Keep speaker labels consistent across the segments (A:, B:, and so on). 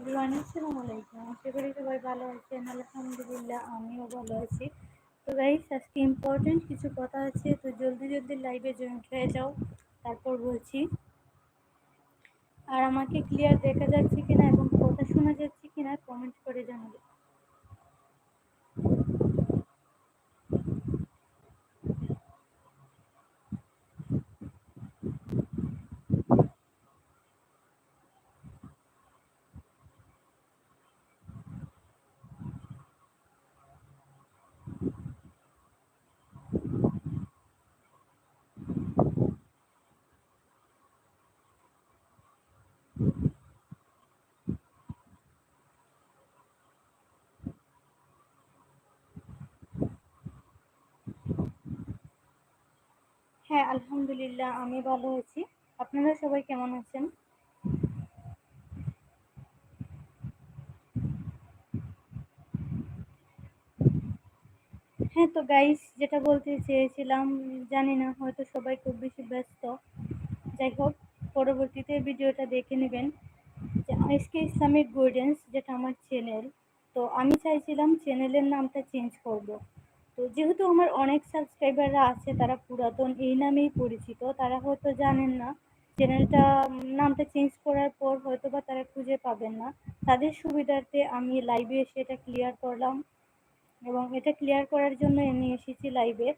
A: Everyone আসসালামু আলাইকুম। আশা করি সবাই ভালো আছেন। আলহামদুলিল্লাহ, আমিও ভালো আছি। তো গাইস আজকে ইম্পর্টেন্ট কিছু কথা আছে। তো জলদি জলদি লাইভে জয়েন্ট হয়ে যাও। তারপর বলছি। আর আমাকে ক্লিয়ার দেখা যাচ্ছে কিনা এবং কথা শোনা যাচ্ছে কিনা কমেন্ট করে জানাবে। হ্যাঁ আলহামদুলিল্লাহ, আমি ভালো আছি। আপনারা সবাই কেমন আছেন? হ্যাঁ তো গাইস যেটা বলতে চেয়েছিলাম, জানি না, হয়তো সবাই খুব বেশি ব্যস্ত। যাই হোক, পরবর্তীতে ভিডিওটা দেখে নেবেন। যে এসকে ইসলামিক গাইডেন্স যেটা আমার চ্যানেল তো আমি চাইছিলাম চ্যানেলের নামটা চেঞ্জ করব। তো যেহেতু আমার অনেক সাবস্ক্রাইবাররা আছে, তারা পুরাতন এই নামেই পরিচিত, তারা হয়তো জানেন না। চ্যানেলটা নামটা চেঞ্জ করার পর হয়তো বা তারা খুঁজে পাবেন না। তাদের সুবিধার্থে আমি লাইভে এসে এটা ক্লিয়ার করলাম এবং এটা ক্লিয়ার করার জন্য নিয়ে এসেছি লাইভে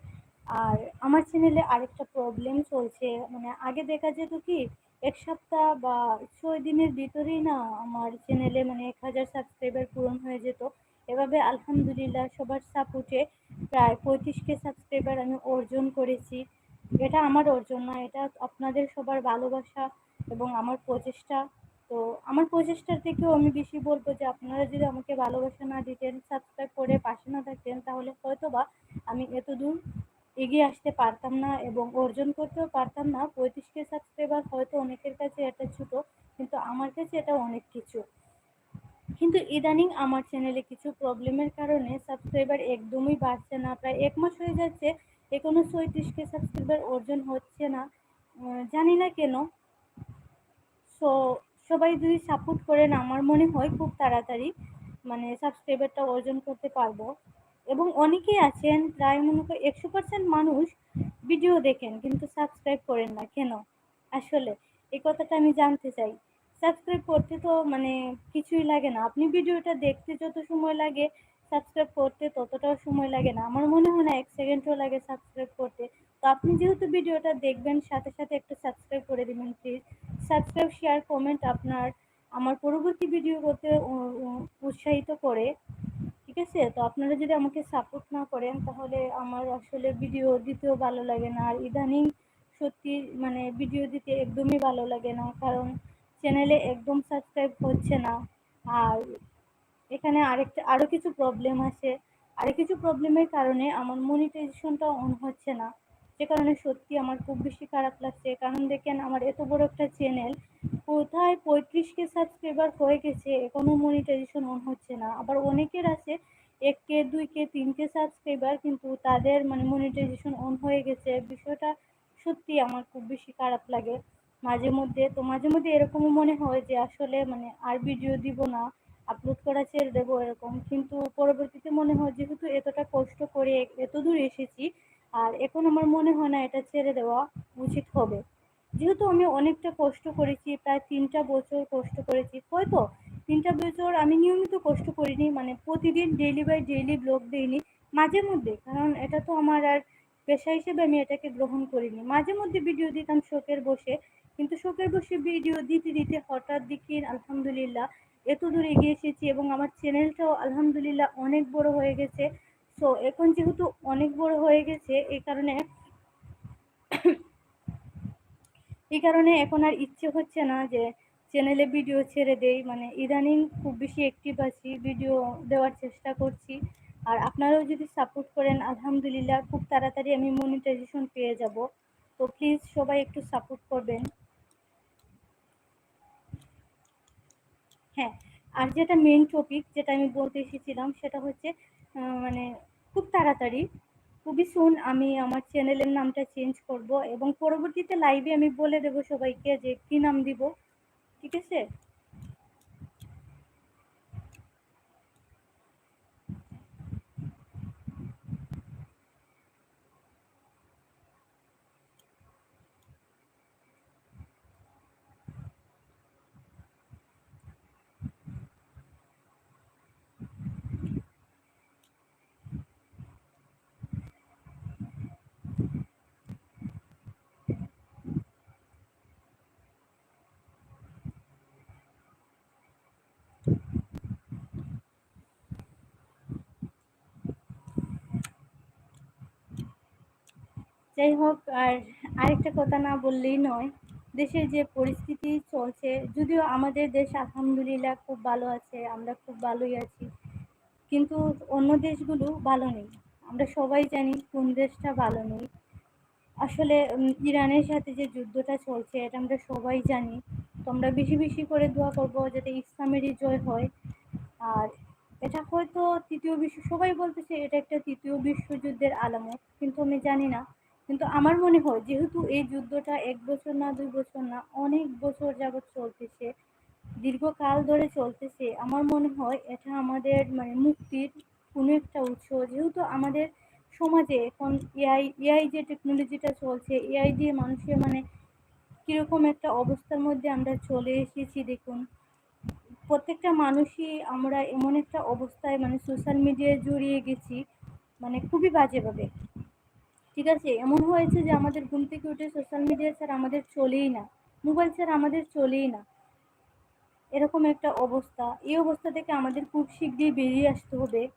A: আর আমার চ্যানেলে আরেকটা প্রবলেম চলছে। মানে আগে দেখা যেত কি, এক সপ্তাহ বা ছয় দিনের ভিতরেই না আমার চ্যানেলে মানে এক হাজার সাবস্ক্রাইবার পূরণ হয়ে যেত। এভাবে আলহামদুলিল্লাহ সবার সাপোর্টে প্রায় পঁয়ত্রিশকে সাবস্ক্রাইবার আমি অর্জন করেছি। এটা আমার অর্জন না, এটা আপনাদের সবার ভালোবাসা এবং আমার প্রচেষ্টা। তো আমার প্রচেষ্টার থেকেও আমি বেশি বলব যে, আপনারা যদি আমাকে ভালোবাসা না দিতেন সাবস্ক্রাইব করে পাশে না থাকতেন, তাহলে হয়তো বা আমি এত দূর এগিয়ে আসতে পারতাম না এবং অর্জন করতেও পারতাম না। পঁয়ত্রিশকে সাবস্ক্রাইবার হয়তো অনেকের কাছে এটা ছোটো, কিন্তু আমার কাছে এটা অনেক কিছু। কিন্তু ইদানিং আমার চ্যানেলে কিছু প্রবলেমের কারণে সাবস্ক্রাইবার একদমই বাড়ছে না। প্রায় এক মাস হয়ে যাচ্ছে, এখনও ছয়ত্রিশকে সাবস্ক্রাইবার অর্জন হচ্ছে না। জানি না কেন। সো সবাই যদি সাপোর্ট করেন, আমার মনে হয় খুব তাড়াতাড়ি মানে সাবস্ক্রাইবারটা অর্জন করতে পারব। এবং অনেকেই আছেন, প্রায় মনে করি একশো পার্সেন্ট মানুষ ভিডিও দেখেন, কিন্তু সাবস্ক্রাইব করেন না। কেন? আসলে এই কথাটা আমি জানতে চাই। সাবস্ক্রাইব করতে তো মানে কিছুই লাগে না। আপনি ভিডিওটা দেখতে যত সময় লাগে সাবস্ক্রাইব করতে ততটাও সময় লাগে না। আমার মনে হয় না এক সেকেন্ডও লাগে সাবস্ক্রাইব করতে। তো আপনি যেহেতু ভিডিওটা দেখবেন, সাথে সাথে একটা সাবস্ক্রাইব করে দেবেন প্লিজ সাবস্ক্রাইব শেয়ার কমেন্ট আপনার, আমার পরবর্তী ভিডিও করতে উৎসাহিত করে। ঠিক আছে? তো আপনারা যদি আমাকে সাপোর্ট না করেন, তাহলে আমার আসলে ভিডিও দিতেও ভালো লাগে না। আর ইদানিং সত্যি মানে ভিডিও দিতে একদমই ভালো লাগে না। কারণ চ্যানেলে একদম সাবস্ক্রাইব হচ্ছে না। আর এখানে আরেকটা আরও কিছু প্রবলেম আছে। আরও কিছু প্রবলেমের কারণে আমার মনিটাইজেশনটা অন হচ্ছে না। যে কারণে সত্যি আমার খুব বেশি খারাপ লাগছে। কারণ দেখেন, আমার এত বড় একটা চ্যানেল কোথায় পঁয়ত্রিশকে সাবস্ক্রাইবার হয়ে গেছে এখনও মনিটাইজেশন অন হচ্ছে না। আবার অনেকের আছে, এক কে, দুই কে, তিন কে সাবস্ক্রাইবার কিন্তু তাদের মানে মনিটাইজেশন অন হয়ে গেছে। বিষয়টা সত্যি আমার খুব বেশি খারাপ লাগে। মাঝে মধ্যে, তো মাঝে মধ্যে এরকমও মনে হয় যে আসলে মানে আর ভিডিও দিব না আপলোড করা ছেড়ে দেবো এরকম। কিন্তু পরবর্তীতে মনে হয় যেহেতু এতটা কষ্ট করে এত দূর এসেছি, আর এখন আমার মনে হয় না এটা ছেড়ে দেওয়া উচিত হবে। যেহেতু আমি অনেকটা কষ্ট করেছি, প্রায় তিনটা বছর কষ্ট করেছি। হয়তো তিনটা বছর আমি নিয়মিত কষ্ট করিনি মানে প্রতিদিন ডেইলি বাই ডেইলি ব্লগ দিইনি মাঝে মধ্যে, কারণ এটা তো আমার আর পেশা হিসেবে আমি এটাকে গ্রহণ করিনি। মাঝে মধ্যে ভিডিও দিতাম শোকের বসে কিন্তু শোকের বসে ভিডিও দিতে দিতে হঠাৎ দেখি, আলহামদুলিল্লাহ, এত দূর এগিয়ে এসেছি এবং আমার চ্যানেলটাও আলহামদুলিল্লাহ অনেক বড় হয়ে গেছে। সো এখন যেহেতু অনেক বড় হয়ে গেছে, এই কারণে এই কারণে এখন আর ইচ্ছে হচ্ছে না যে চ্যানেলে ভিডিও ছেড়ে দেই। মানে ইদানিং খুব বেশি অ্যাক্টিভ আছি ভিডিও দেওয়ার চেষ্টা করছি। আর আপনারাও যদি সাপোর্ট করেন, আলহামদুলিল্লাহ, খুব তাড়াতাড়ি আমি মনিটাইজেশন পেয়ে যাব। তো প্লিজ সবাই একটু সাপোর্ট করবেন। হ্যাঁ আর যেটা মেন টপিক যেটা আমি বলতে এসেছিলাম সেটা হচ্ছে মানে খুব তাড়াতাড়ি, খুবই সুন আমি আমার চ্যানেলের নামটা চেঞ্জ করব এবং পরবর্তীতে লাইভে আমি বলে দেবো সবাইকে যে কী নাম দিব, ঠিক আছে? যাই হোক, আর আরেকটা কথা না বললেই নয়, দেশের যে পরিস্থিতি চলছে, যদিও আমাদের দেশ আলহামদুলিল্লাহ খুব ভালো আছে, আমরা খুব ভালোই আছি, কিন্তু অন্য দেশগুলো ভালো নেই। আমরা সবাই জানি কোন দেশটা ভালো নেই। আসলে ইরানের সাথে যে যুদ্ধটা চলছে, এটা আমরা সবাই জানি। তো আমরা বেশি বেশি করে দোয়া করব যাতে ইসলামেরই জয় হয়। আর এটা হয়তো তৃতীয় বিশ্ব, সবাই বলতেছে এটা একটা তৃতীয় বিশ্বযুদ্ধের আলামত, কিন্তু আমি জানি না। কিন্তু আমার মনে হয় যেহেতু এই যুদ্ধটা এক বছর না, দুই বছর না, অনেক বছর যাবৎ চলতেছে, দীর্ঘকাল ধরে চলতেছে, আমার মনে হয় এটা আমাদের মানে মুক্তির কোনো একটা উৎস। যেহেতু আমাদের সমাজে এখন এআই এআই যে টেকনোলজিটা চলছে এআই দিয়ে মানুষের মানে কীরকম একটা অবস্থার মধ্যে আমরা চলে এসেছি দেখুন। প্রত্যেকটা মানুষই আমরা এমন একটা অবস্থায় মানে সোশ্যাল মিডিয়ায় জড়িয়ে গেছি মানে খুবই বাজেভাবে। ঠিক আছে? এমন হয়েছে যে আমাদের ঘুম থেকে উঠে সোশ্যাল মিডিয়া স্যার আমাদের চলেই না। মোবাইল স্যার আমাদের চলেই না। এরকম একটা অবস্থা। এই অবস্থা থেকে আমাদের খুব শীঘ্রই বেরিয়ে আসতে হবে।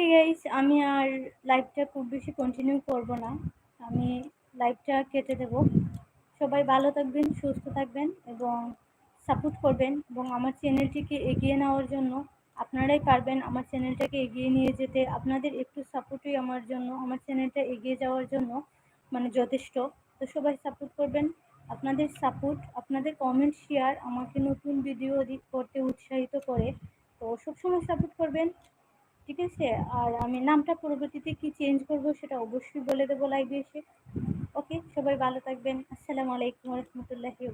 A: ওকে গাইস আমি আর লাইভটা খুব বেশি কন্টিনিউ করব না। আমি লাইভটা কেটে দেব। সবাই ভালো থাকবেন, সুস্থ থাকবেন এবং সাপোর্ট করবেন এবং আমার চ্যানেলটিকে এগিয়ে নেওয়ার জন্য আপনারাই পারবেন আমার চ্যানেলটাকে এগিয়ে নিয়ে যেতে। আপনাদের একটু সাপোর্টই আমার জন্য, আমার চ্যানেলটা এগিয়ে যাওয়ার জন্য মানে যথেষ্ট। তো সবাই সাপোর্ট করবেন, আপনাদের সাপোর্ট আপনাদের কমেন্ট শেয়ার আমাকে নতুন ভিডিও করতে উৎসাহিত করে। তো সবসময় সাপোর্ট করবেন। ঠিক আছে? আর আমি নামটা, পরবর্তীতে কি চেঞ্জ করব সেটা অবশ্যই বলে দেবো লাইভে এসে। ওকে সবাই ভালো থাকবেন। আসসালামু আলাইকুম রহমতুল্লাহি